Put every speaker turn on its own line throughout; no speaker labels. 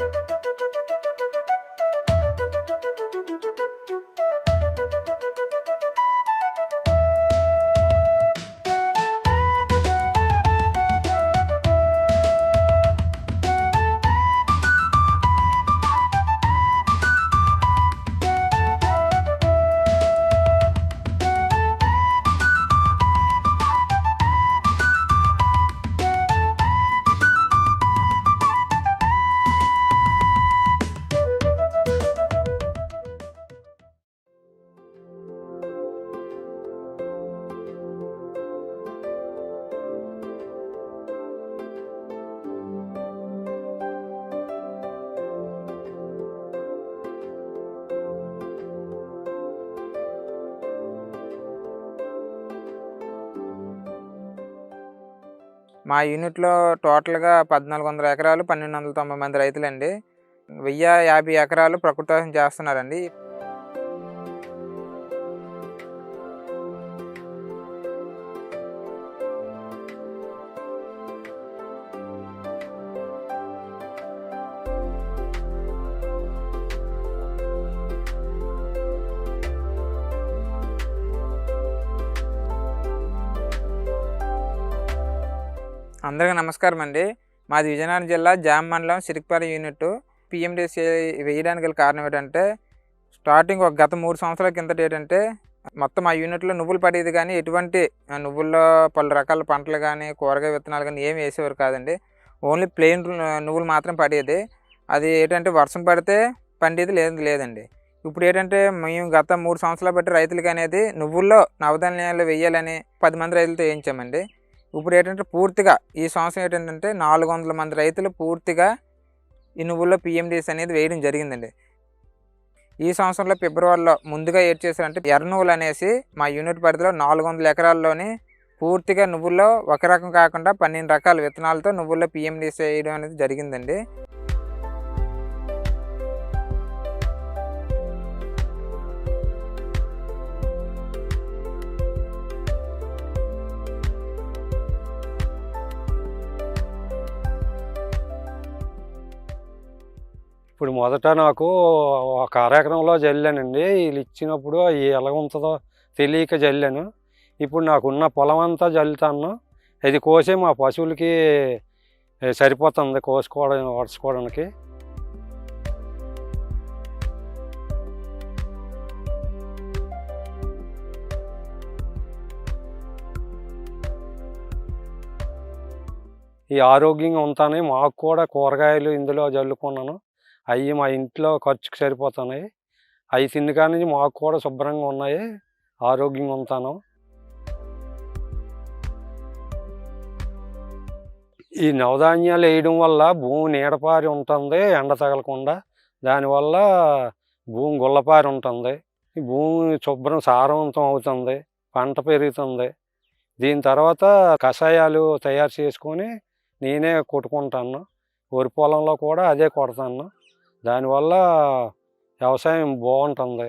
thank you మా యూనిట్లో టోటల్గా పద్నాలుగు వందల ఎకరాలు పన్నెండు వందల తొంభై మంది రైతులండి. వెయ్యి యాభై ఎకరాలు ప్రకృతం చేస్తున్నారండి. అందరికీ నమస్కారం అండి. మాది విజయనగరం జిల్లా జామ మండలం సిరిక్పాల యూనిట్ పిఎండిసి వేయడానికి గల కారణం ఏంటంటే స్టార్టింగ్ ఒక గత మూడు సంవత్సరాల కిందట ఏంటంటే మొత్తం ఆ యూనిట్‌లో నువ్వులు పడేది కానీ ఎటువంటి నువ్వుల్లో పలు రకాల పంటలు కానీ కూరగాయ విత్తనాలు కానీ ఏమి వేసేవారు కాదండి. ఓన్లీ ప్లెయిన్ నువ్వులు మాత్రం పడేది. అది ఏంటంటే వర్షం పడితే పండేది లేదు లేదండి. ఇప్పుడు ఏంటంటే మేము గత మూడు సంవత్సరాలు బట్టి రైతులకి అనేది నువ్వుల్లో నవధాన్యాలు వేయాలని పది మంది రైతులతో వేయించామండి. ఇప్పుడు ఏంటంటే పూర్తిగా ఈ సంవత్సరం ఏంటంటే 400 మంది రైతులు పూర్తిగా ఈ నువ్వుల్లో పీఎండీఎస్ అనేది వేయడం జరిగిందండి. ఈ సంవత్సరంలో ఫిబ్రవరిలో ముందుగా ఏటి చేశారంటే ఎర్ర నువ్వులు అనేసి మా యూనిట్ పరిధిలో 400 ఎకరాల్లోని పూర్తిగా నువ్వుల్లో ఒక రకం కాకుండా 12 రకాల విత్తనాలతో నువ్వుల్లో పీఎండీఎస్ వేయడం అనేది జరిగిందండి.
ఇప్పుడు మొదట నాకు ఒక అరెకరంలో జల్లానండి. వీళ్ళు ఇచ్చినప్పుడు అవి ఎలా ఉంటుందో తెలియక జల్లాను. ఇప్పుడు నాకున్న పొలం అంతా జల్లుతాను. ఇది కోసే మా పశువులకి సరిపోతుంది కోసుకోవడం, వడుసుకోవడానికి. ఈ ఆరోగ్యంగా ఉంటానే మాకు కూడా కూరగాయలు ఇందులో జల్లుకున్నాను. అవి మా ఇంట్లో ఖర్చుకి సరిపోతున్నాయి. అవి తిన్న నుంచి మాకు కూడా శుభ్రంగా ఉన్నాయి. ఆరోగ్యంగా ఉంటాను. ఈ నవధాన్యాలు వేయడం వల్ల భూమి నీడపారి ఉంటుంది. ఎండ తగలకుండా. దానివల్ల భూమి గుల్లపారి ఉంటుంది. ఈ భూమి శుభ్రం సారవంతం అవుతుంది. పంట పెరుగుతుంది. దీని తర్వాత కషాయాలు తయారు చేసుకొని నేనే కొట్టుకుంటాను. వరి పొలంలో కూడా అదే కొడతాను. దానివల్ల వ్యవసాయం బాగుంటుంది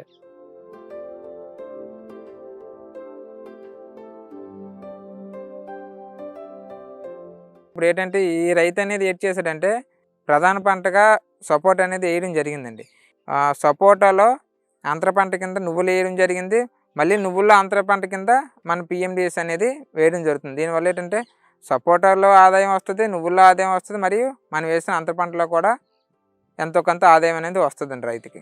ఇప్పుడు ఏంటంటే ఈ రైతు అనేది ఏం చేశాడంటే ప్రధాన పంటగా సపోటా అనేది వేయడం జరిగిందండి. సపోటాలో అంతర పంట కింద నువ్వులు వేయడం జరిగింది. మళ్ళీ నువ్వుల్లో అంతర పంట కింద మన పీఎండీఎస్ అనేది వేయడం జరుగుతుంది. దీనివల్ల ఏంటంటే సపోటాలో ఆదాయం వస్తుంది నువ్వుల్లో ఆదాయం వస్తుంది మరియు మనం వేసిన అంతర పంటలో కూడా ఎంతో కొంత ఆదాయం అనేది వస్తుందండి రైతుకి.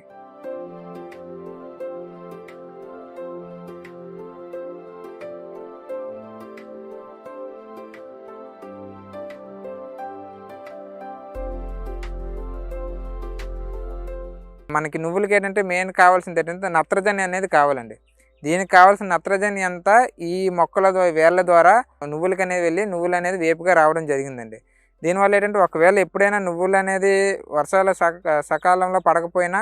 మనకి నువ్వులకి ఏంటంటే మెయిన్ కావాల్సింది ఏంటంటే నత్రజని అనేది కావాలండి. దీనికి కావాల్సిన నత్రజని అంతా ఈ మొక్కల ద్వా వేళ్ళ ద్వారా నువ్వులకి అనేది వెళ్ళి నువ్వులు అనేది వేపుగా రావడం జరిగిందండి. దీనివల్ల ఏంటంటే ఒకవేళ ఎప్పుడైనా నువ్వులు అనేది వర్షాలు సకాలంలో పడకపోయినా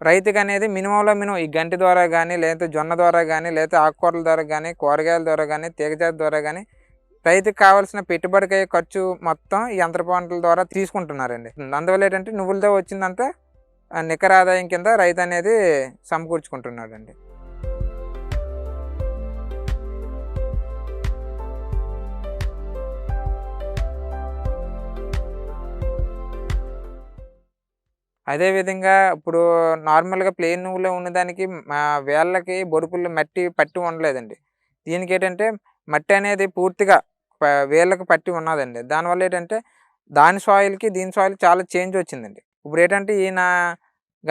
రైతుకి అనేది మినిమంలో మినిమం ఈ గంటి ద్వారా కానీ లేకపోతే జొన్న ద్వారా కానీ లేకపోతే ఆకుకూరల ద్వారా కానీ కూరగాయల ద్వారా కానీ తీగజాతి ద్వారా కానీ రైతుకు కావాల్సిన పెట్టుబడికి ఖర్చు మొత్తం ఈ పంటల ద్వారా తీసుకుంటున్నారండి. అందువల్ల ఏంటంటే నువ్వులతో వచ్చిందంతా నికర ఆదాయం కింద రైతు అనేది సమకూర్చుకుంటున్నాడండి. అదేవిధంగా ఇప్పుడు నార్మల్గా ప్లేన్ నువ్వులో ఉన్నదానికి మా వేళ్ళకి బొరుకుల్లో మట్టి పట్టి ఉండలేదండి. దీనికి ఏంటంటే మట్టి అనేది పూర్తిగా ప- వేళ్ళకి పట్టి ఉన్నదండి. దానివల్ల ఏంటంటే దాని సాయిల్కి దీని సాయిల్ చాలా చేంజ్ వచ్చిందండి. ఇప్పుడు ఏంటంటే ఈయన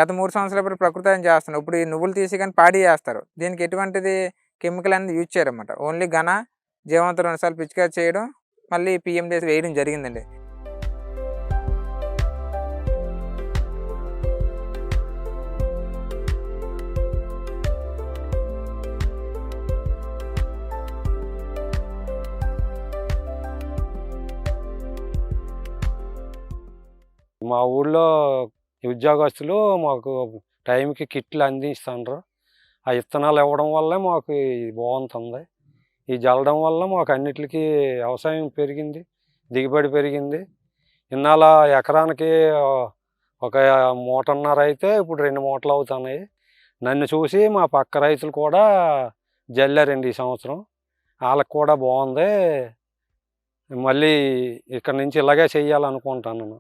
గత మూడు సంవత్సరాల ఇప్పుడు ప్రకృతి చేస్తున్నారు ఇప్పుడు ఈ నువ్వులు తీసి కానీ పాడి చేస్తారు. దీనికి ఎటువంటిది కెమికల్ అనేది యూజ్ చేయరన్నమాట. ఓన్లీ ఘన జీవంతో రెండుసార్లు పిచికారి చేయడం మళ్ళీ పిఎండిఎస్ వేయడం జరిగిందండి.
మా ఊళ్ళో ఉద్యోగస్తులు మాకు టైంకి కిట్లు అందిస్తుండ్రు ఆ ఇత్తనాలు ఇవ్వడం వల్లే మాకు ఇది బాగుంటుంది. ఈ జల్లడం వల్ల మాకు అన్నిటికీ వ్యవసాయం పెరిగింది దిగుబడి పెరిగింది. ఇన్నాళ్ళ ఎకరానికి ఒక మూటన్నర అయితే ఇప్పుడు రెండు మూటలు అవుతున్నాయి. నన్ను చూసి మా పక్క రైతులు కూడా జల్లారండి ఈ సంవత్సరం. వాళ్ళకి కూడా బాగుంది. మళ్ళీ ఇక్కడ నుంచి ఇలాగే చెయ్యాలనుకుంటాను నేను.